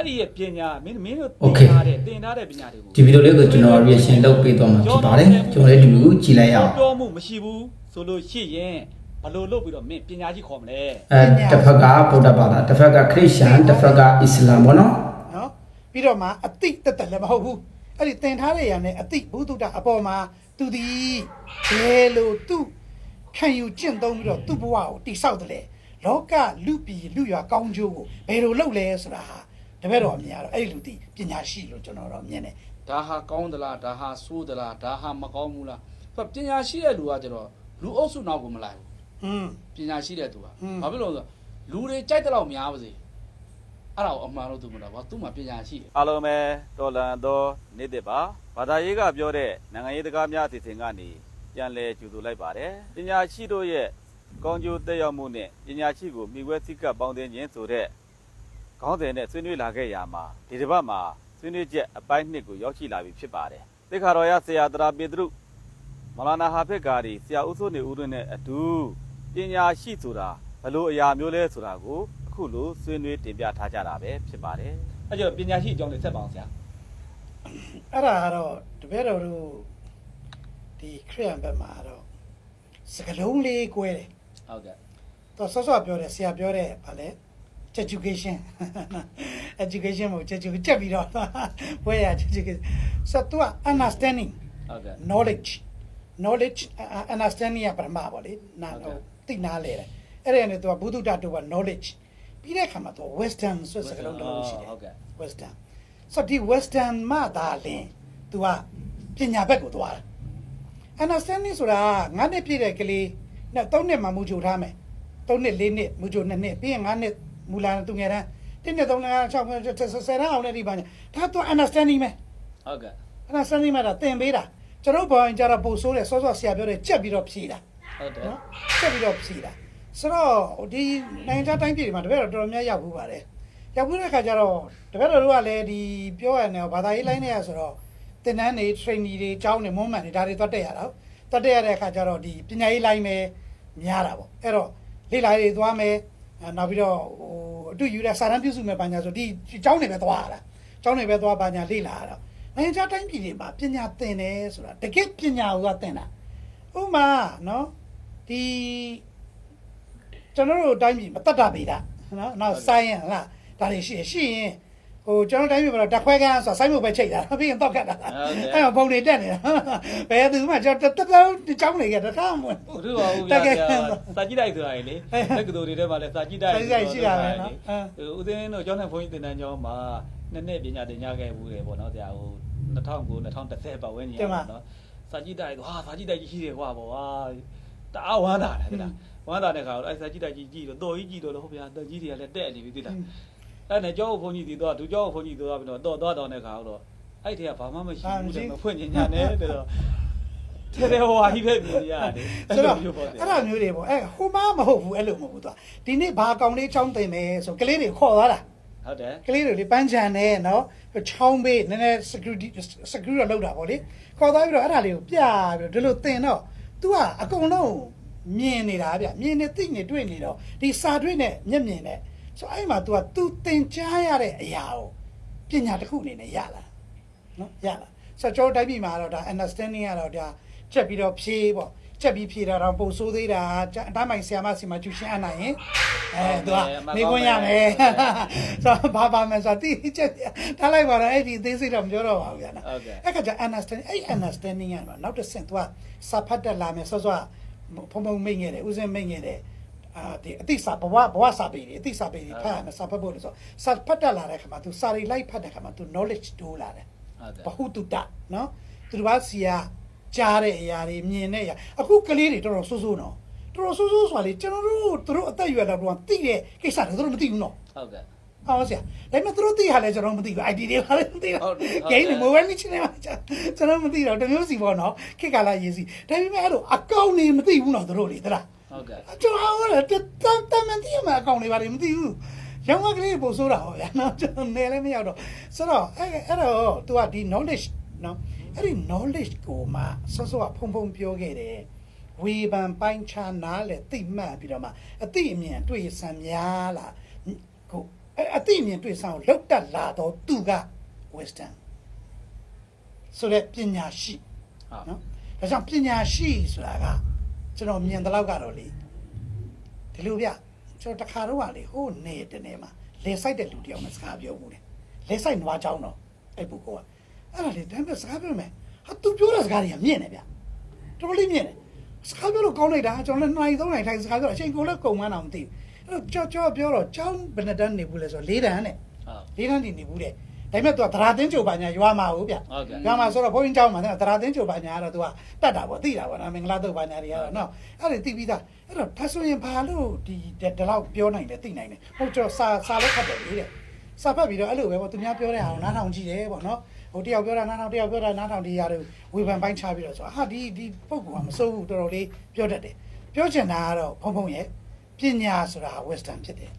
အဲ့ဒီရဲ့ပညာမင်းမင်းတို့သ Okay င်ထားတဲ့သင်ထားတဲ့ပညာတွေကိုဒီဗီဒီယိုလေးကိုကျွန်တော် reaction လုပ်ပေးသွားမှာဖြစ်ပါတယ်ကျွန်တော်လည်းဒီလိုကြည့်လိုက်အောင်ပြောမှုမရှိဘူးဆိုလို့ရှိရင်ဘယ်လိုလုပ်ပြီးတော့မင်းပညာကြီးခေါ်မလဲအဲတစ်ဖက်ကဗုဒ္ဓဘာသာတစ်ဖက်ကခရစ်ယာန်တစ်ဖက်ကအစ္စလာမ်ပေါ့နော်နော်ပြီးတော့မှအတိတက်တက်လည်းမဟုတ်ဘူးအဲ့ဒီသင်ထားတဲ့ຢာနဲ့အတိဘုသူတ္တအပေါ်မှာသူဒီဘယ်လိုသူခံယူကျင့်သုံးပြီးတော့သူ့ဘဝကိုတိဆောက်တယ်လေလောကလူပြည်လူရွာကောင်းကျိုးကိုဘယ်လိုလုပ်လဲဆိုတာဟာ တပည့်တော်အမြင်ကတော့အဲ့ဒီလူတီပညာရှိလို့ကျွန်တော်တော့မြင်တယ်ဒါဟာကောင်းသလားဒါဟာဆိုးသလားဒါဟာမကောင်းဘူးလားဆိုတော့ပညာရှိတဲ့လူကကျတော့လူအုပ်စုနောက်ကိုမလိုက်ဘူးอืมပညာရှိတဲ့သူကဟွန်းဘာဖြစ်လို့လဲဆိုတော့လူတွေကြိုက်တဲ့လောက်များပါစေအဲ့ဒါကိုအမှန်လို့သူမလားဘာသူ့မှာပညာရှိတယ်အားလုံးပဲတော်လန်သောနေ့တစ်ပါဘာသာရေးကပြောတဲ့နိုင်ငံရေးတကားများအစီအစဉ်ကနေပြန်လည်ကြိုဆိုလိုက်ပါတယ်ပညာရှိတို့ရဲ့ကောင်းကျိုးတက်ရောက်မှုနဲ့ပညာရှိကိုမိဝဲစည်းကပ်ပေါင်းသင်းခြင်းဆိုတဲ့ ခေါင်းစဉ်နဲ့ဆွေးနွေးလာခဲ့ရမှာဒီတစ်ပတ်မှာဆွေးနွေးချက်အပိုင်းနှစ်ကိုရောက်ရှိလာပြီဖြစ်ပါတယ်သိက္ခာတော်ရဆရာတရာပေတရုမလာနာဟာဖက်ကာဒီဆရာဦးစိုးနေဦးတို့နဲ့အတူပညာရှိဆိုတာဘယ်လိုအရာမျိုးလဲဆိုတာကိုအခုလိုဆွေးနွေးတင်ပြထားကြတာပဲဖြစ်ပါတယ်အဲ့ကျတော့ပညာရှိအကြောင်းလေးဆက်ပါအောင်ဆရာအဲ့ဒါကတော့တပည့်တော်တို့ဒီခရိယန်ဘက်မှာတော့စကလုံးလေး꿰တယ်ဟုတ်ကဲ့တော့ဆော့ဆော့ပြောတယ်ဆရာပြောတယ်ဗာလဲ education education ကို education ချက်ပြီးတော့ဘွဲရ education ဆိုတော့ understanding ဟုတ်ကဲ့ knowledge knowledge understanding ကပထမပေါ့လေနာတော့သိနာလဲတယ်အဲ့ဒါနဲ့သူကဘုဒ္ဓတတူက knowledge ပြီးတဲ့အခါမှာသူက western ဆိုစကားလုံးတော့ရှိတယ်ဟုတ်ကဲ့ western ဆိုတော့ဒီ western မှသာလင်သူကပညာဘက်ကိုသွားတာ understanding ဆိုတာငါးနှစ်ပြည့်တဲ့ကလေးနောက်၃နှစ်မှမူဂျိုထားမယ်၃နှစ်၄နှစ်မူဂျို၂နှစ်ပြီးရင်၅နှစ် မူလာသူငယ်တန်းတစ်နှစ်သုံးနှစ်၆နှစ်ဆယ်တန်းအောင်တဲ့ဒီပါညာဒါ तू understanding ပဲဟုတ်ကဲ့ understanding မှာဒါသင်ပေးတာကျွန်တော်ဘောင်ကြတော့ပို့ဆိုးတယ်စောစောဆရာပြောတယ်ကြက်ပြီးတော့ဖြေတာဟုတ်တယ်နော်ကြက်ပြီးတော့ဖြေတာဆိုတော့ဒီနိုင်ငံခြားတိုင်းပြည်တွေမှာတပည့်တော်တော်များရောက်ဘူးပါတယ်ရောက်ဘူးတဲ့ခါကျတော့တပည့်တော်တို့ကလည်းဒီပြောရနေဘာသာရေးလိုင်းနေရဆိုတော့သင်တန်းတွေ training တွေအကြောင်းတွေမွမ်းမံတွေဒါတွေသွားတက်ရတာသွားတက်ရတဲ့အခါကျတော့ဒီပညာရေးလိုင်းပဲများတာပေါ့အဲ့တော့လေ့လာရေးတွေသွားမယ်အဲနောက်ပြီးတော့ဟို အတူယူတဲ့စာတမ်းပြုစုမယ်ဘာညာဆိုဒီဒီအကြောင်းတွေပဲသွားရတာအကြောင်းတွေပဲသွားဘာညာလေ့လာရတာနိုင်ငံခြားတိုင်းပြည်တွေမှာပညာသင်တယ်ဆိုတာတကယ်ပညာကိုကသင်တာဥပမာနော်ဒီကျွန်တော်တို့တိုင်းပြည်မတတ်တာပေတာနော်နောက် science ဟလားဒါတွေရှိရရှိရင် ဟိုကျွန်တော်တိုင်းပြည်မှာတော့တက်ခွဲကန်းဆိုတာစိုက်မှုပဲချိန်တာပြီးရင်တော့ကတ်တာအဲ့တော့ဘုံတွေတက်နေတာဘယ်သူမှကျွန်တော်တက်တက်ကြောင်းနေကြတခါမှမဘုရားပါဘူးတဗျာကယ်စာကြည့်တိုက်ဆိုတာလေတက္ကသိုလ်တွေထဲမှာလည်းစာကြည့်တိုက်စာကြည့်တိုက်ရှိတာပဲနော်အဲဦးသိန်းတို့ကျောင်းနဲ့ဘုန်းကြီးသင်တန်းကျောင်းမှာနှစ်နှစ်ပညာသင်ကြားခဲ့ဘူးလေပေါ့နော်ဆရာဟို2009 2010ပတ်ဝန်းကျင်ပေါ့နော်စာကြည့်တိုက်ဟာစာကြည့်တိုက်ကြီးရှိတယ်ကွာပေါ့ဟာတအားဝမ်းသာတယ်ဗျာဝမ်းသာတဲ့ခါတော့အဲစာကြည့်တိုက်ကြီးကြည့်တော့တော်ကြီးကြည့်တော့လို့ဟုတ်ဗျာတက်ကြီးတွေကလည်းတက်နေပြီသိလား အဲ့နဲ့ကျောင်းဘုန်းကြီးတီတော့သူကျောင်းဘုန်းကြီးသွားပြီးတော့တော့တော့တော့တဲ့ခါတော့အဲ့ထဲကဘာမှမရှိဘူးတဲ့မဖွင့်ညညာနဲ့တဲ့တော့ထဲထဲဟိုဟာကြီးပဲမြင်ရတယ်ဆိုတော့မျိုးပေါ့အဲ့ဒါမျိုးတွေပေါ့အဲဟိုမှမဟုတ်ဘူးအဲ့လိုမဟုတ်ဘူးသူကဒီနေ့ဘာကောင်လေးချောင်းတင်မယ်ဆိုကလေးတွေခေါ်သွားတာဟုတ်တယ်ကလေးတွေလေပန်းချန်နဲ့နော်ချောင်းဘေးနည်းနည်း security security လောက်တာပေါ့လေခေါ်သွားပြီးတော့အဲ့ဒါလေးကိုပြပြီးတော့ဒီလိုတင်တော့ तू ကအကုန်လုံးမြင်နေတာဗျမြင်နေသိနေတွေ့နေတော့ဒီစာတွေ့နဲ့မျက်မြင်နဲ့ ဆိုအဲ့မှာ तू က तू သင်ကြားရတဲ့အရာကိုပညာတစ်ခုအနေနဲ့ရလာနော်ရလာဆိုတော့ကျွန်တော်တိုက်ပြည်မှာတော့ဒါ understanding ကတော့ဒါချက်ပြီးတော့ဖြေးပေါ့ချက်ပြီးဖြေးတာတော့ပုံဆိုးသေးတာအတိုင်းပိုင်းဆရာမဆီမကျူရှင်းအနိုင်ရင်အဲသူကနေခွင့်ရမယ်ဆိုတော့ဘာပါမယ်ဆိုတော့တိချက်ထားလိုက်ပါတော့အဲ့ဒီသေးစိတ်တော့မပြောတော့ပါဘူးဗျာနော်အဲ့ခါကျ understanding အဲ့ understanding ကတော့နောက်တစ်ဆင့်သူကစာဖတ်တက်လာမယ်ဆော့ဆော့ဖုံဖုံမိတ်ငယ်တယ်ဥစဉ်မိတ်ငယ်တယ် အာဒီအတိစာဘဝဘဝစာပေတွေအတိစာပေတွေဖတ်ရမယ်စာဖတ်ဖို့လို့ဆိုစာဖတ်တက်လာတဲ့ခါမှာ तू စာတွေလိုက်ဖတ်တဲ့ခါမှာ तू knowledge တိုးလာတယ်ဟုတ်တယ်ဘဟုတုတနော်သူတစ်ပါးစီကကြားတဲ့အရာတွေမြင်တဲ့အရာအခုကလေးတွေတော်တော်ဆိုးဆိုးနော်တော်တော်ဆိုးဆိုးဆိုတာလေကျွန်တော်တို့သူတို့အသက်အရွယ်တော့တော့သိတဲ့ကိစ္စတွေသူတို့မသိဘူးနော်ဟုတ်ကဲ့ဟုတ်ဆရာဒါပေမဲ့သူတို့သိရလဲကျွန်တော်မသိဘူး ID တွေပါလဲမသိဟုတ်ဘူးဟုတ်ဂိမ်းတွေ mobile နဲ့ချင်းနေမှာကျွန်တော်မသိတော့တမျိုးစီပေါ့နော်ခေတ်ကာလရေးစီဒါပေမဲ့အဲ့လိုအကောင့်တွေမသိဘူးနော်သူတို့လေသလား ဟုတ်ကဲ့ကျွန်တော်ဟောတယ်တန်တမန်တိမှာအကောင့်တွေပါလေမသိဘူးရောင်းကကလေးပို့ဆိုးတာဟောဗျာနော်ကျွန်တော်နေလည်းမရောက်တော့ဆိုတော့အဲ့အဲ့တော့ तू ကဒီ knowledge နော်အဲ့ဒီ knowledge ကိုမှဆော့ဆော့ကဖုံဖုံပြောခဲ့တယ်ဝေဖန်ပိုင်းခြားနားလေသိမှတ်ပြီးတော့မှအသိအမြင်အတွေ့အဆံများလားကိုအဲအသိအမြင်တွေ့ဆောင်လောက်တက်လာတော့သူက wisdom ဆိုတဲ့ပညာရှိဟုတ်နော်ဒါကြောင့်ပညာရှိဆိုတာက ကျွန်တော်မြင်တဲ့လောက်ကတော့လေဒီလိုဗျကျွန်တော်တခါတော့ကလေဟိုနေတနေမှာလေဆိုင်တဲ့လူတယောက်နဲ့စကားပြောဘူးလေလေဆိုင်နွားချောင်းတော့အဲ့ပုဂ္ဂိုလ်ကအဲ့ဒါလေတမ်းပြစကားပြောမယ်ဟာသူပြောတဲ့စကားတွေကမြင်တယ်ဗျတော်တော်လေးမြင်တယ်စကားပြောလို့ကောင်းလိုက်တာကျွန်တော်လည်းနိုင်သုံးနိုင်ထိုင်စကားပြောအချိန်ကိုလည်းကုန်မှန်းအောင်မသိဘူးအဲ့တော့ကြောက်ကြောက်ပြောတော့ကြောင်းဘယ်နှတန်းနေဘူးလဲဆိုတော့၄တန်းနဲ့၄တန်းနေဘူးတဲ့ ဒါပေမဲ့ तू ကသရာတင်းကြိုပါညာရွာမှာဟုတ်ဗျ ဟုတ်ကဲ့ ရွာမှာဆိုတော့ဘုန်းကြီးเจ้าမှာသရာတင်းကြိုပါညာကတော့ तू ကတတ်တာပေါ့သိတာပေါ့နော်မင်္ဂလာတုတ်ပါညာတွေကတော့နော်အဲ့ဒါသိပြီးသားအဲ့တော့ဒါဆိုရင်ဘာလို့ဒီဒီလောက်ပြောနိုင်လဲသိနိုင်တယ်ဟုတ်ကျွန်တော်စာစာလည်းခတ်တယ်လေတဲ့စာဖတ်ပြီးတော့အဲ့လိုပဲပေါ့သူများပြောတဲ့အောင်နားထောင်ကြည့်တယ်ပေါ့နော်ဟိုတယောက်ပြောတာနားထောင်တယောက်ပြောတာနားထောင်ဒီຢာတွေဝေဖန်ပိုင်းချပြီးတော့ဆိုဟာဒီဒီပုံကမစိုးဘူးတော်တော်လေးပြောတတ်တယ်ပြောချင်တာကတော့ဖုံဖုံရဲ့ပညာဆိုတာ wisdom ဖြစ်တယ်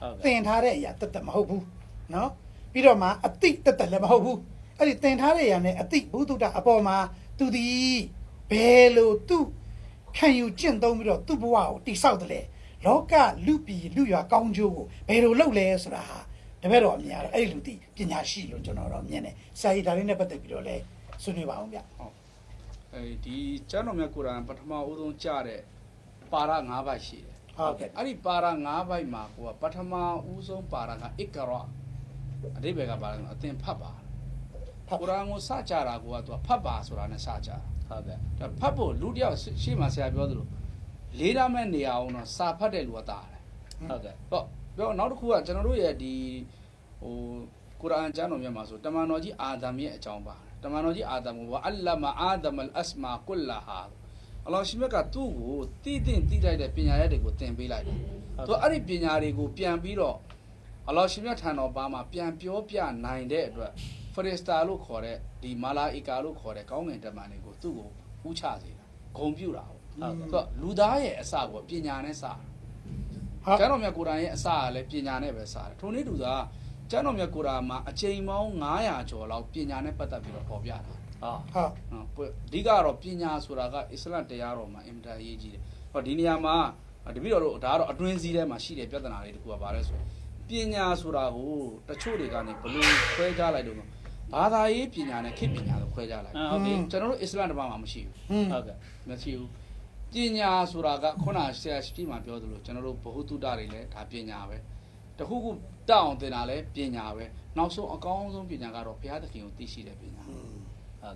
ဟုတ် သ ကဲ့ င်ထားတဲ့အရာတက်တက်မဟုတ်ဘူးเนาะ ပြီးတော့မှအတိတက်တက်လည်းမဟုတ်ဘူးအဲ့ဒီသင်ထားတဲ့အရာနဲ့အတိဘုဒ္ဓတာအပေါ်မှာသူဒီဘယ်လိုသူခံယူကျင့်သုံးပြီးတော့သူ့ဘဝကိုတိဆောက်တယ်လေလောကလူပြည်လူရွာကောင်းကျိုးကိုဘယ်လိုလုပ်လဲဆိုတာဟာတပည့်တော်အမြင်ကတော့အဲ့ဒီလူသိပညာရှိလို့ကျွန်တော်တော့မြင်တယ်စာရေးဒါလေးနဲ့ပတ်သက်ပြီးတော့လဲဆွေးနွေးပါအောင်ဗျအဲဒီကျမ်းတော်မြတ်ကုရ်အာန်ပထမဦးဆုံးကြားတဲ့ပါရ၅ဘိုက်ရှိတယ်ဟုတ်ကဲ့အဲ့ဒီပါရ၅ဘိုက်မှာကိုကပထမဦးဆုံးပါရကအစ်ကရ အတိဘယ်ကပါလဲဆိုတော့အသင်ဖတ်ပါဖတ်ကုရ်အာန်ကိုစကြတာကိုကသူကဖတ်ပါဆိုတာနဲ့စကြတာဟုတ်ကဲ့ဒါဖတ်ဖို့လူတစ်ယောက်ရှေ့မှာဆရာပြောသလိုလေးရမယ့်နေရာအောင်တော့စာဖတ်တဲ့လူကတာတယ်ဟုတ်ကဲ့တော့ပြောနောက်တစ်ခုကကျွန်တော်တို့ရဲ့ဒီဟိုကုရ်အာန်ကျမ်းတော်မြတ်မှာဆိုတမန်တော်ကြီးအာဒမ်ရဲ့အကြောင်းပါတယ်တမန်တော်ကြီးအာဒမ်ကိုဝအလ္လမအာဒမ်အလ်အစမာကုလ္လာဟာအလ္လာဟ်ရှိမြတ်ကသူ့ကိုတည်တင့်တည်လိုက်တဲ့ပညာရက်တွေကိုသင်ပေးလိုက်တယ်သူအဲ့ဒီပညာတွေကိုပြန်ပြီးတော့ အလ္လာဟ်ရှိမြတ်ထံတော်ပါမှာပြန်ပြောပြနိုင်တဲ့အတွက်ဖရစ်စတာလို့ခေါ်တဲ့ဒီမာလာအီကာလို့ခေါ်တဲ့ကောင်းကင်တမန်တွေကိုသူ့ကိုဥချစေတာဂုံပြူတာပေါ့ဟုတ်ကဲ့သူကလူသားရဲ့အစကိုပညာနဲ့စတာဟုတ်ကျမ်းတော်မြတ်ကုရ်အာန်ရဲ့အစကလည်းပညာနဲ့ပဲစတယ်ထိုနည်းတူသာကျမ်းတော်မြတ်ကုရ်အာန်မှာအချိန်ပေါင်း900ကျော်လောက်ပညာနဲ့ပတ်သက်ပြီးတော့ပေါ်ပြတာဟုတ်ဟုတ်နော်ပွအဓိကတော့ပညာဆိုတာကအစ္စလမ်တရားတော်မှာအင်မတန်အရေးကြီးတယ်ဟောဒီနေရာမှာတပည့်တော်တို့ဒါကတော့အတွင်းစည်းထဲမှာရှိတဲ့ပြဿနာတွေတခုကဘာလဲဆို ပညာဆိုတာကိုတချို့တွေကနေဘလို့ခွဲခြားလိုက်တော့ဘာသာရေးပညာနဲ့ခေတ်ပညာကိုခွဲခြားလိုက်ဟုတ်ကဲ့ကျွန်တော်တို့အစ္စလမ်ဓမ္မမှာမရှိဘူးဟွန်းဟုတ်ကဲ့မရှိဘူးပညာဆိုတာကခုနဆရာရှိမှပြောသလိုကျွန်တော်တို့ဘ ഹു တုတတွေလည်းဒါပညာပဲတခုခုတောက်အောင်သင်တာလည်းပညာပဲနောက်ဆုံးအကောင်းဆုံးပညာကတော့ဘုရားသခင်ကိုသိရှိတဲ့ပညာဟုတ်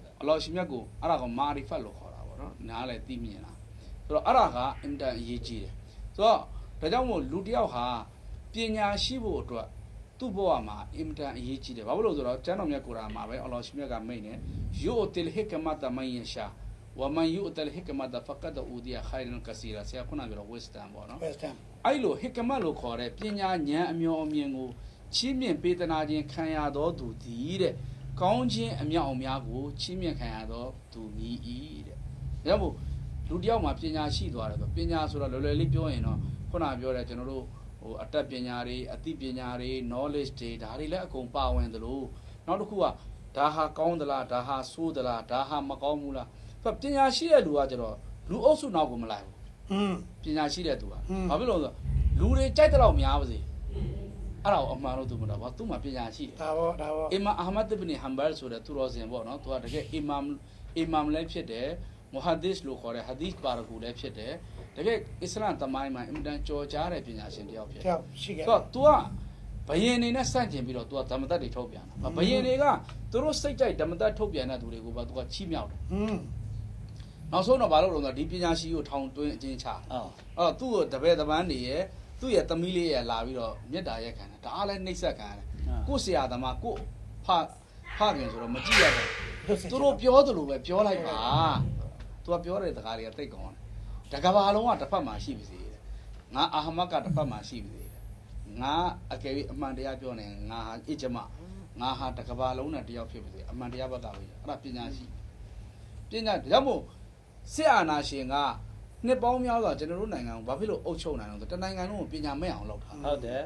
ကဲ့အလောရှိမြတ်ကိုအဲ့ဒါကမာရီဖတ်လို့ခေါ်တာပေါ့နော်နားလည်းသိမြင်တာဆိုတော့အဲ့ဒါကအင်တန်အရေးကြီးတယ်ဆိုတော့ဒါကြောင့်မို့လူတစ်ယောက်ဟာ ပညာရှိဖို့အတွက်သူ့ဘဝမှာအင်တန်အရေးကြီးတယ်ဘာဖြစ်လို့လဲဆိုတော့ကျမ်းတော်မြတ်ကုရ်အာန်မှာပဲအလောရှိမြတ်ကမိတ်နေယိုတိလဟစ်ကမတ်တမယင်ရှာဝမန်ယူတလဟစ်ကမတ်တဖကတ်ဦးဒီယာခိုင်ရန်ကစီရာဆရာခုနပြောတော့ wisdom ပေါ့နော် wisdom အဲ့လိုဟစ်ကမတ်လို့ခေါ်တဲ့ပညာဉာဏ်အမျော်အမြင်ကိုချီးမြှင့်ပေးသနာခြင်းခံရတော်သူသည်တဲ့ကောင်းခြင်းအမြောက်အများကိုချီးမြှင့်ခံရတော်သူမည်၏တဲ့ဒါကြောင့်မို့လူတစ်ယောက်မှာပညာရှိသွားတယ်ဆိုပညာဆိုတော့လွယ်လွယ်လေးပြောရင်တော့ခုနပြောတဲ့ကျွန်တော်တို့ ဟိုအတတ်ပညာတွေအသိပညာတွေ knowledge တွေဒါတွေလည်းအကုန်ပါဝင်သလိုနောက်တစ်ခုကဒါဟာကောင်းသလားဒါဟာဆိုးသလားဒါဟာမကောင်းဘူးလားဆိုတော့ပညာရှိတဲ့လူကကျတော့လူအုပ်စုနောက်ကိုမလိုက်ဘူးဟွန်းပညာရှိတဲ့သူကဟွန်းဘာဖြစ်လို့လဲဆိုတော့လူတွေကြိုက်တဲ့လောက်များပါစေအဲ့ဒါကိုအမှန်လို့သူမတော်ဘာသူ့မှာပညာရှိတယ်ဒါပေါ့ဒါပေါ့အီမာအာမတ်ဘင်ဟမ်ဘယ်ဆိုတဲ့သူတော်စင်ပေါ့နော်သူကတကယ်အီမမ်အီမမ်လည်းဖြစ်တယ် မူဟာဒစ်လို့ခေါ်တဲ့ဟာဒီစ်ပါရဂူလည်းဖြစ်တယ်တကယ်အစ္စလမ်သမိုင်းမှာအင်မတန်ကြော်ကြားတဲ့ပညာရှင်တစ်ယောက်ဖြစ်တယ် ကြောက်ရှိခဲ့ ဆိုတော့ तू ကဘယင်နေနဲ့စန့်ကျင်ပြီးတော့ तू ကဓမ္မတက်တွေထုတ်ပြန်တာဘယင်တွေကသူတို့စိတ်ကြိုက်ဓမ္မတက်ထုတ်ပြန်တဲ့သူတွေကိုပါ तू ကချီးမြှောက်တယ် ဟွန်း နောက်ဆုံးတော့ဘာလို့လဲဆိုတော့ဒီပညာရှိကိုထောင်တွင်းအချင်းချတယ် ဟုတ် အဲ့တော့သူ့ကိုတပည့်တပန်းနေရဲ့သူ့ရဲ့သမီးလေးရဲ့လာပြီးတော့မေတ္တာရက်ခံတယ်ဒါအားလည်းနှိမ့်ဆက်ခံရတယ်ကို့ဆရာသမားကို့ဖဖခင်ဆိုတော့မကြည့်ရဘူး လွတ်စစ် သူတို့ပြောသလိုပဲပြောလိုက်ပါ သူကပြောတဲ့တကားတွေကတိတ်ကောင်းတယ်တကဘာလုံးကတစ်ဖက်မှာရှိပါစေတဲ့ငါအာဟမတ်ကတစ်ဖက်မှာရှိပါစေတဲ့ငါအကယ်၍အမှန်တရားပြောနေငါဟာအစ်ချမငါဟာတကဘာလုံးနဲ့တယောက်ဖြစ်ပါစေအမှန်တရားဘက်ကပဲအဲ့ဒါပညာရှိပညာဒါကြောင့်မို့စစ်အာဏာရှင်ကနှစ်ပေါင်းများစွာကျွန်တော်တို့နိုင်ငံကိုဘာဖြစ်လို့အုပ်ချုပ်နိုင်အောင်ဆိုတနိုင်ငံလုံးကိုပညာမဲ့အောင်လုပ်တာဟုတ်တယ်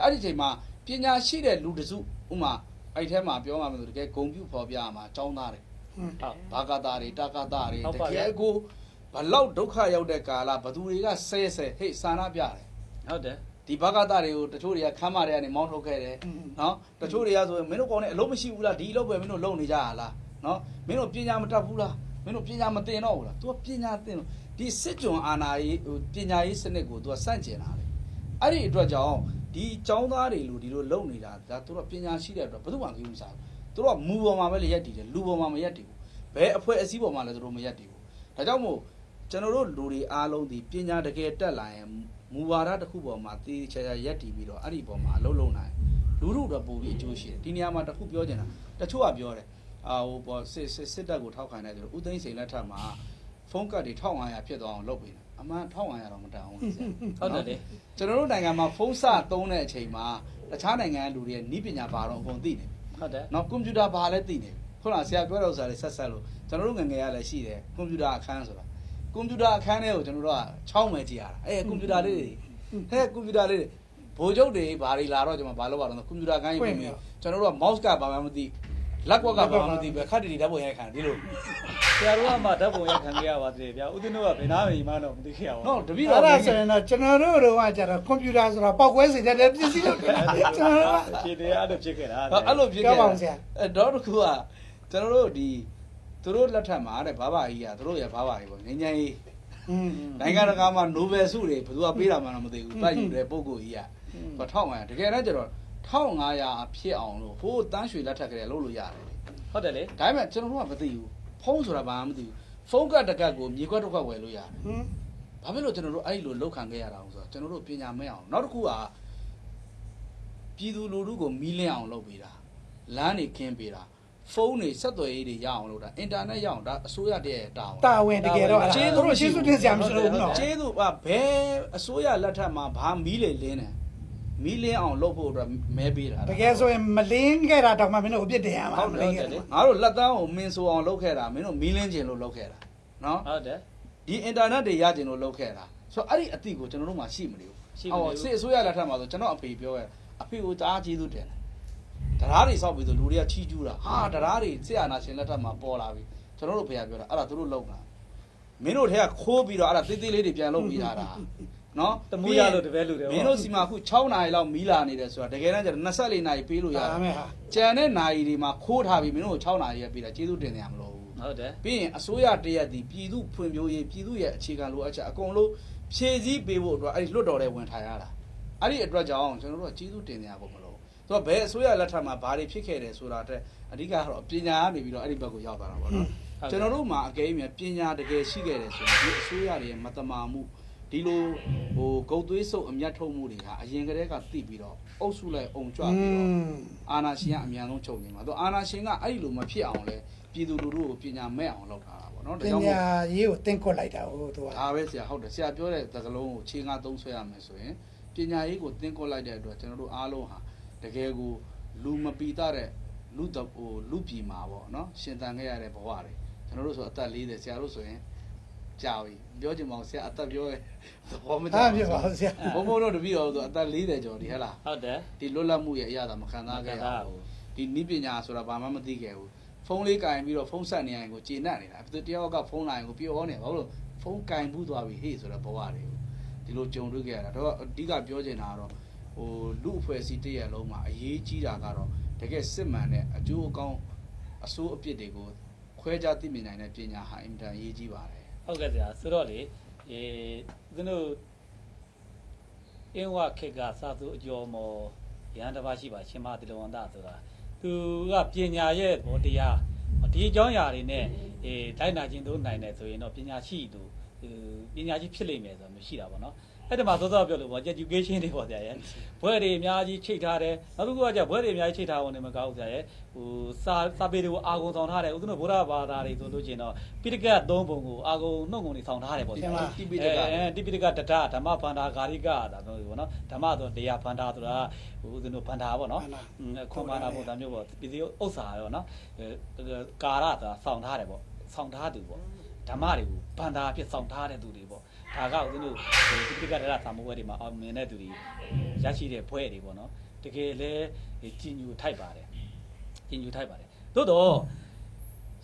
အဲ့ဒီအချိန်မှာပညာရှိတဲ့လူတစုဥမာအဲ့ထဲမှာပြောမှမလို့တကယ်ဂုံပြူဖော်ပြမှာចောင်းသားတယ်ဟွန်းဟုတ် ဘာကာတာတွေတာကာတာတွေ ဟုတ် တ ပါရဲ့ ကယ်ကိုဘလောက်ဒုက္ခရောက်တဲ့ကာလဘသူတွေကဆဲဆဲဟေ့စာနာပြတယ် ဟုတ်တယ် ဒီဘဂတာတွေကိုတချို့တွေကခမ်းမတွေကနေမောင်းထုတ်ခဲ့တယ်နော်တချို့တွေကဆိုရင်မင်းတို့ကောင်းနေအလုံးမရှိဘူးလားဒီအလုပ်ပဲမင်းတို့လုပ်နေကြရလားနော်မင်းတို့ပညာမတတ်ဘူးလားမင်းတို့ပညာမသင်တော့ဘူးလား तू ပညာသင်လို့ဒီစစ်ကြုံအာနာရေးဟိုပညာရေးစနစ်ကို तू စန့်ကျင်လာတယ်အဲ့ဒီအတွက်ကြောင့်ဒီចောင်းသားတွေလူဒီလိုလုပ်နေတာဒါသူတို့ပညာရှိတဲ့အတွက်ဘယ်သူမှမကြည့်ဘူးစား သူတို့ကမူပေါ်မှာပဲလေရက်တည်တယ်လူပေါ်မှာမရက်တည်ဘူးဘယ်အဖွဲ့အစည်းပေါ်မှာလည်းသူတို့မရက်တည်ဘူးဒါကြောင့်မို့ကျွန်တော်တို့လူတွေအားလုံးဒီပညာတကယ်တက်လာရင်မူဝါဒတစ်ခုပေါ်မှာတည်ချာချာရက်တည်ပြီးတော့အဲ့ဒီပေါ်မှာအလုပ်လုပ်နိုင်လူတို့တော့ပို့ပြီးအကျိုးရှိတယ်ဒီနေရာမှာတစ်ခုပြောချင်တာတချို့ကပြောတယ်အာဟိုပေါ်စစ်စစ်စစ်တပ်ကိုထောက်ခံတယ်ဆိုတော့ဦးသိန်းစိန်လက်ထက်မှာဖုန်းကတ်တွေ1500ဖြစ်သွားအောင်လုပ်ပေးတယ်အမှန်1500တော့မတန်ဘူးဆရာဟုတ်တယ်လေကျွန်တော်တို့နိုင်ငံမှာဖုန်းစသုံးတဲ့အချိန်မှာတခြားနိုင်ငံကလူတွေနီးပညာဘာတော့အကုန်သိတယ် ဟုတ်တယ်။နော်ကွန်ပျူတာဘာလဲသိတယ်။ခုနဆရာပြောတဲ့ဥစ္စာတွေဆက်ဆက်လို့ကျွန်တော်တို့ငယ်ငယ်ကလည်းရှိတယ်ကွန်ပျူတာအခန်းဆိုတာကွန်ပျူတာအခန်းထဲကိုကျွန်တော်တို့ကချောင်းမယ်ကြည့်ရတာ။အဲကွန်ပျူတာလေးတွေဟဲ့ကွန်ပျူတာလေးတွေဘိုလ်ချုပ်တွေဘာတွေလာတော့ကျွန်တော်ဘာလုပ်ပါတော့ကွန်ပျူတာကိုင်းပြင်ပြီးကျွန်တော်တို့က mouse ကဘာမှမသိ လက်ကွက်ကဘာမှမသိပဲခက်တီတီဓာတ်ပုံရိုက်ခံဒီလိုဆရာတို့ကမှဓာတ်ပုံရခံခဲ့ရပါသေးတယ်ဗျာဦးသိန်းတို့ကဘယ်နာမှမှတော့မသိခဲ့ရပါဘူးနော်တပည့်အဲ့တော်ဒါဆိုရင်တော့ကျွန်တော်တို့တော့ကကြတော့ကွန်ပျူတာဆိုတော့ပောက်ကွဲစေတတ်တဲ့ပစ္စည်းတော့ကျွန်တော်တို့ကအခြေတရားအဲ့လိုဖြစ်ခဲ့တာအဲ့လိုဖြစ်ပြောခဲ့ပါဦးဆရာအဲတော့တစ်ခုကကျွန်တော်တို့ဒီသူတို့လက်ထက်မှာတဲ့ဘာဘာကြီးကသူတို့ရဲ့ဘာဘာကြီးပေါ့ငင်းငင်းကြီးอืมနိုင်ငံတကာမှာနိုဘယ်ဆုတွေဘယ်သူကပေးတာမှတော့မသိဘူးပတ်ယူတဲ့ပုံကိုကြီးကဘာ1500တကယ်တော့ကျတော့ 1500ဖြစ်အောင်လို့ဟိုးတန်းရွှေလက်ထက်ကလေးလုပ်လို့ရတယ်လေဟုတ်တယ်လေဒါပေမဲ့ကျွန်တော်တို့ကမသိဘူးဖုန်းဆိုတာဘာမှမသိဘူးဖုန်းကတ်တကတ်ကိုမြေခွက်တစ်ခွက်ဝယ်လို့ရတယ်ဟင်းဘာဖြစ်လို့ကျွန်တော်တို့အဲ့လိုလောက်ခံခဲ့ရတာအောင်ဆိုတော့ကျွန်တော်တို့ပညာမဲ့အောင်နောက်တစ်ခုကပြည်သူလူထုကိုမီးလင်းအောင်လုပ်ပေးတာလမ်းတွေခင်းပေးတာဖုန်းတွေဆက်သွယ်ရေးတွေရအောင်လုပ်တာအင်တာနက်ရအောင်ဒါအစိုးရတည်းရဲ့တာဝန်တာဝန်တကယ်တော့အဲ့ဒါသူတို့ရှင်းစုတင်စရာမရှိလို့ဘူးနော်ကျေးဇူးပါဘယ်အစိုးရလက်ထက်မှာဘာမီးလေလင်းတယ် မီးလင်းအောင်လုပ်ဖို့အတွက်မဲပေးတာတကယ်ဆိုရင်မလင်းခဲ့တာတောင်မှမင်းတို့အပြစ်တင်ရမှာဟုတ်မတလယ်င်းလေခဲ့တယ်ငါတို့လက်တန်းကိုမင်းဆိုအောင်လုပ်ခဲ့တာမင်းတို့မီးလင်းခြင်းလို့လုပ်ခဲ့တာနော်ဟုတ်တယ်ဒီအင်တာနက်တွေရခြင်းလို့လုပ်ခဲ့တာဆိုတော့အဲ့ဒီအတိကိုကျွန်တော်တို့မှရှိမနေဘူးရှိမနေဘူးစစ်အစိုးရလက်ထက်မှာဆိုကျွန်တော်အဖေပြောရဲအဖေကိုကြားကျေးဇူးတင်တယ်တရားတွေစောက်ပြီးဆိုလူတွေကချီးကျူးတာဟာတရားတွေစစ်အာဏာရှင်လက်ထက်မှာပေါ်လာပြီကျွန်တော်တို့ဖေကပြောတာအဲ့ဒါသူတို့လုပ်တာမင်းတို့ထဲကခိုးပြီးတော့အဲ့ဒါသေးသေးလေးတွေပြန်လုပ်ပြီးရတာ နော်တမူရလို့တပည့်လူတွေမင်းတို့စီမှာအခု6နာရီလောက်မီးလာနေတယ်ဆိုတာတကယ်တမ်းကျတော့24နာရီပေးလို့ရဒါတာမဲ့ဟာကြံတဲ့နာရီတွေမှာခိုးထားပြီးမင်းတို့6နာရီရပေးတာကျေးဇူးတင်နေရမလို့ဟုတ်တယ်ပြီးရင်အစိုးရတရက်ဒီပြည်သူဖွံ့ဖြိုးရေးပြည်သူရဲ့အခြေခံလိုအပ်ချက်အကုန်လုံးဖြည့်ဆည်းပေးဖို့အတွက်အဲ့ဒီလွတ်တော်တဲ့ဝင်ထားရတာအဲ့ဒီအတွက်ကြောင့်ကျွန်တော်တို့ကကျေးဇူးတင်နေရဖို့မလို့သူကဘယ်အစိုးရလက်ထက်မှာဘာတွေဖြစ်ခဲ့တယ်ဆိုတာတဲ့အဓိကကတော့ပညာကနေပြီးတော့အဲ့ဒီဘက်ကိုရောက်သွားတာပေါ့နော်ကျွန်တော်တို့မှာအကယ်၍ပညာတကယ်ရှိခဲ့တယ်ဆိုရင်ဒီအစိုးရတွေရဲ့မတမာမှု ဒီလိုဟိုဂုတ်သွေးစုပ်အမျက်ထုတ်မှုတွေဟာအရင်ကတည်းကသိပြီးတော့အုပ်စုလိုက်အုံကြွอืပြီးတော့มအာနာရှင်ကအမြန်ဆုံးချုပ်နေမှာသူအာနာရှင်ကအဲ့ဒီလိုမဖြစ်အောင်လဲပြည်သူလူထုကိုပညာမဲ့အောင်လုပ်ထားတာပေါ့နော်ပဒါကြောင့်မို့ညာရေးကိုတင်းကွက်လိုက်တာဟိုသူကဒါပဲဆရာဟုတ်တယ်ဆရာပြောတဲ့သကလုံးကိုခြေငါသုံးဆွဲရမယ်ဆိုရင်ပညာရေးကိုတင်းကော့လိုက်တဲ့အတွက်ကျွန်တော်တို့အားလုံးဟာတကယ်ကိုလူမပီတာတဲ့လူတဟိုလူပြည်မှာပေါ့နော်ရှင်တန်ခဲ့ရတဲ့ဘဝတွေကျွန်တော်တို့ဆိုအသက်40ဆရာတို့ဆိုရင် ကြာပြီပြောချင်ပါဦးဆရာအသက်ပြောရဲသဘောမကျဟာပြပါဦးဆရာ ဘုံဘုံတို့တပည့်တော်ဆိုအသက်40ကျော်ဒီဟဲ့လားဟုတ်တယ်ဒီလွတ်လပ်မှုရဲ့အရာသာမခံစားခဲ့ရဘူး ဒီနိပညာဆိုတာဘာမှမသိခဲ့ဘူးဖုန်းလေးကင်ပြီးတော့ဖုန်းဆက်နေရင်ကိုကျေနပ်နေတာသူတယောက်ကဖုန်းလာရင်ကိုပြောနေဘာလို့ဖုန်းကင်ဘူးသွားပြီဟေ့ဆိုတော့ဘဝတွေကိုဒီလိုကြုံတွေ့ခဲ့ရတာတော့အဓိကပြောချင်တာကတော့ဟိုလူအဖွဲ့အစည်းတစ်ရက်လုံးမှာအရေးကြီးတာကတော့တကယ်စစ်မှန်တဲ့အကျိုးအကောင်းအဆိုးအပြစ်တွေကိုခွဲခြားသိမြင်နိုင်တဲ့ပညာဟာအင်မတန်အရေးကြီးပါတယ် ဟုတ်ကဲ့ဆရာဆိုတော့လေအေးဦးဇင်းတို့အင်းဝခေတ်ကစာသူအကျော်မော်ရဟန်းတစ်ပါးရှိပါရှင်မတိလဝန္တဆိုတာသူကပညာရဲ့ဘောတရားဒီအကြောင်းအရာတွေနဲ့အေးတိုင်းနာခြင်းတို့နိုင်တယ်ဆိုရင်တော့ပညာရှိသူသူပညာရှိဖြစ်လိမ့်မယ်ဆိုတော့မရှိတာပေါ့နော် အဲ့ဒီမှာသောသောပြောလို့ပေါ့ education တွေပေါ့ဆရာရဲ့ဘွဲတွေအများကြီးချိတ်ထားတယ်နောက်တစ်ခုကကျဘွဲတွေအများကြီးချိတ်ထားဝင်နေမကောက်ဘူးဆရာရဲ့ဟိုစာစာပေတွေကိုအာဂုံဆောင်ထားတယ်ဦးဇင်းတို့ဗုဒ္ဓဘာသာတွေဆိုလို့ရှိရင်တော့ပိဋကတ်သုံးပုံကိုအာဂုံနှုတ်ငုံတွေဆောင်ထားတယ်ပေါ့ဆရာတိပိဋကအဲတိပိဋကတတဓမ္မဗန္တာဂါရိကဒါမျိုးပေါ့နော်ဓမ္မဆိုတရားဗန္တာဆိုတာဟိုဦးဇင်းတို့ဗန္တာပေါ့နော်อืมခွန်ဗန္တာပုံစံမျိုးပေါ့ပြည်စီဥစ္စာရောနော်အဲကာရသာဆောင်ထားတယ်ပေါ့ဆောင်ထားသူပေါ့ဓမ္မတွေကိုဗန္တာအဖြစ်ဆောင်ထားတဲ့သူတွေပေါ့ ဒါကဦးဇင်းတို့ဒီတိပိဋကတတသာမဝဲတွေမှာအောင်မြင်တဲ့သူတွေရရှိတဲ့ဘွဲတွေပေါ့နော်တကယ်လဲကြည်ညိုထိုက်ပါတယ်ကြည်ညိုထိုက်ပါတယ်သို့တော့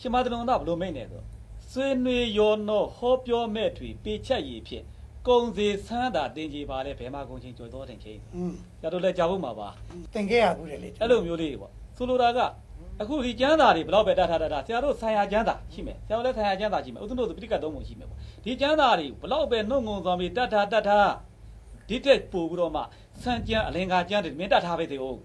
ရှင်မတလုံးသားဘယ်လိုမိတ်နေဆိုဆွေးနွေရောနောဟောပြောမဲ့ထွေပေချက်ရည်ဖြင့်ကုံစီဆန်းတာတင်ကြီးပါလေဘယ်မှာကုံချင်းကြော်တော့တင်ချင်းอืมရတော့လဲကြောက်ဖို့မှာပါသင်ခဲ့ရဘူးတယ်လေအဲ့လိုမျိုးလေးတွေပေါ့ဆိုလိုတာက အခုဒီကျမ်းစာတွေဘယ်တော့ပဲတတ်ထားတတ်တာဆရာတို့ဆံရကျမ်းစာရှိမယ်ဆရာတို့လည်းဆံရကျမ်းစာရှိမယ်ဥဒ္ဓတို့ဆိုပိဋကတ်သုံးပုံရှိမယ်ပေါ့ဒီကျမ်းစာတွေဘယ်တော့ပဲနှုတ်ငုံသွားပြီးတတ်ထားတတ်ထားဒီတက်ပို့ပြီးတော့မှဆံကျမ်းအလင်္ကာကျမ်းတွေမင်းတတ်ထားပဲသေးဟုတ်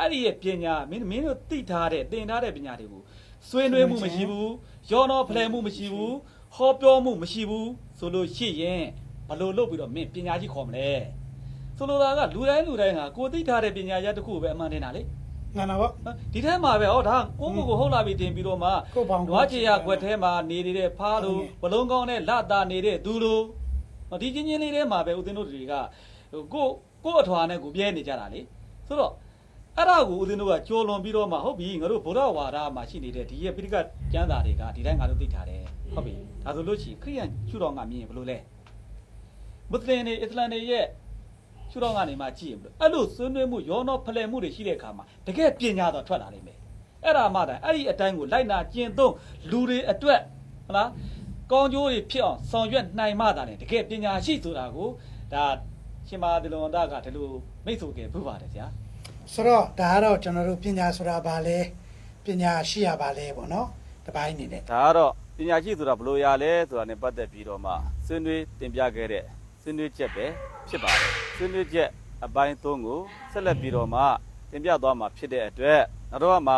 အဲ့ဒီရဲ့ပညာမင်းမင်းတို့သိထားတဲ့သင်ထားတဲ့ပညာတွေကိုဆွေးနွေးမှုမရှိဘူးရောတော့ဖလှယ်မှုမရှိဘူးဟောပြောမှုမရှိဘူးဆိုလို့ရှိရင်ဘယ်လိုလုပ်ပြီးတော့မင်းပညာကြီးခေါ်မလဲဆိုလိုတာကလူတိုင်းလူတိုင်းဟာကိုသိထားတဲ့ပညာရပ်တစ်ခုကိုပဲအမှန်တင်တာလေ ငါနာပေါ့ ဒီထဲမှာပဲဟောဒါကိုကိုကိုဟုတ်လာပြီတင်ပြီးတော့မှကိုယ့်ဘောင်ကို နွားချေရကွက်ထဲမှာနေနေတဲ့ဖားလိုဘလုံးကောင်းတဲ့လတာနေတဲ့သူလိုဟောဒီချင်းချင်းလေးထဲမှာပဲဦးသိန်းတို့တွေကဟိုကိုကိုအထွာနဲ့ကိုပြဲနေကြတာလေဆိုတော့အဲ့ဒါကိုဦးသိန်းတို့ကကြော်လွန်ပြီးတော့မှဟုတ်ပြီငါတို့ဗုဒ္ဓဝါဒမှာရှိနေတဲ့ဒီရဲ့ပိဋကကျမ်းစာတွေကဒီတိုင်းငါတို့သိထားတယ်ဟုတ်ပြီဒါဆိုလို့ရှိရင်ခရိယန်ရှုတော်ကမြင်ရင်ဘယ်လိုလဲ မွတ်စလင်တွေအစ္စလာမ်တွေရဲ့ ရှုတော့ကနေမှကြည့်ရင်ဘယ်လိုအဲ့လိုဆွေးနွေးမှုရောနောဖလှယ်မှုတွေရှိတဲ့အခါမှာတကယ်ပညာတော့ထွက်လာနိုင်မယ်အဲ့ဒါမှတိုင်အဲ့ဒီအတိုင်းကိုလိုက်နာကျင့်သုံးလူတွေအတွက်ဟုတ်လားကောင်းကျိုးတွေဖြစ်အောင်ဆောင်ရွက်နိုင်မှသာလေတကယ်ပညာရှိဆိုတာကိုဒါရှင်မာဒီလွန်တာကဒီလိုမိတ်ဆိုခဲ့ပြပါတယ်ဗျာဆိုတော့ဒါကတော့ကျွန်တော်တို့ပညာဆိုတာဘာလဲပညာရှိရပါလဲပေါ့နော်တပိုင်းအနေနဲ့ဒါကတော့ပညာရှိဆိုတာဘယ်လိုရလဲဆိုတာနဲ့ပတ်သက်ပြီးတော့မှဆွေးနွေးတင်ပြခဲ့တဲ့ ဆွေးနွေးချက်ပဲဖြစ်ပါတယ်ဆွေးနွေးချက်အပိုင်း၃ကိုဆက်လက်ပြီးတော့မှတင်ပြသွားမှာဖြစ်တဲ့အတွက်နောက်တော့မှ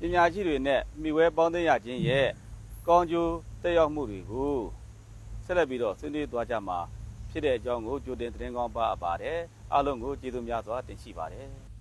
ပညာရှိတွေနဲ့မိဝဲပေါင်းသိရခြင်းရဲ့ကောင်းကျိုးတက်ရောက်မှုတွေကိုဆက်လက်ပြီးတော့ဆွေးနွေးသွားကြမှာဖြစ်တဲ့အကြောင်းကိုကြိုတင်သတင်းကောင်းပါအပ်ပါတယ်အားလုံးကိုကျေးဇူးများစွာတင်ရှိပါတယ်